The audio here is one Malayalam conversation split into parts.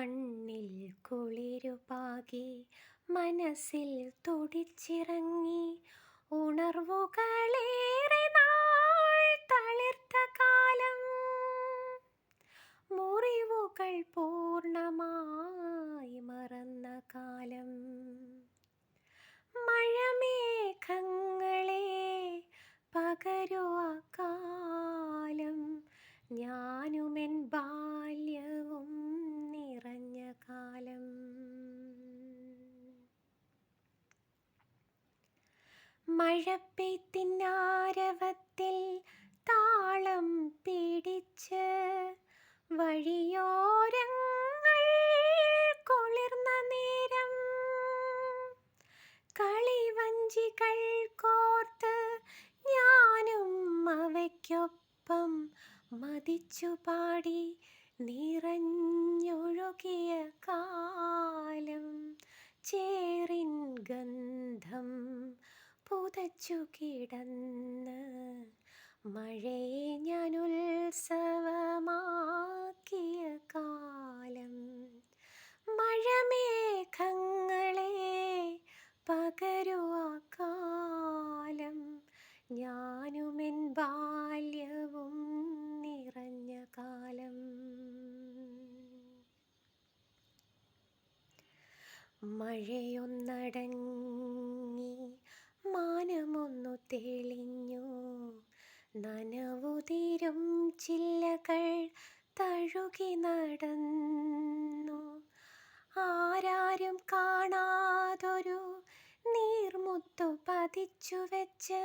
മണ്ണിൽ കുളിരുപാകി മനസ്സിൽ തുടിച്ചിറങ്ങി ഉണർവുകളേറെ നാൾ മഴപ്പെയ്ത്തിനാരവത്തിൽ താളം പിടിച്ച് വഴിയോരങ്ങൾ കുളിർന്ന നേരം കളിവഞ്ചികൾ കോർത്ത് ഞാനും അവയ്ക്കൊപ്പം മതിച്ചു പാടി നിറഞ്ഞൊഴുകിയ കാലം പുതച്ചു കിടന്ന് മഴയെ ഞാൻ ഉത്സവമാക്കിയ കാലം. മഴമേഘങ്ങളെ പകരുവാക്കാലം കാലം. ഞാനുമെൻ ബാല്യവും നിറഞ്ഞ കാലം. മഴയൊന്നടങ്ങി മാനമൊന്നു തെളിഞ്ഞു. നനവുതിരും ചില്ലകൾ തഴുകി നടന്നു. ആരാരും കാണാതൊരു നീർമുത്തു പതിച്ചു വെച്ച്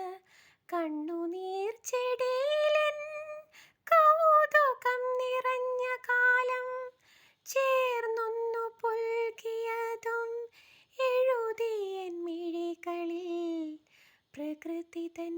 കണ്ണുനീർ എഴുതിയൻ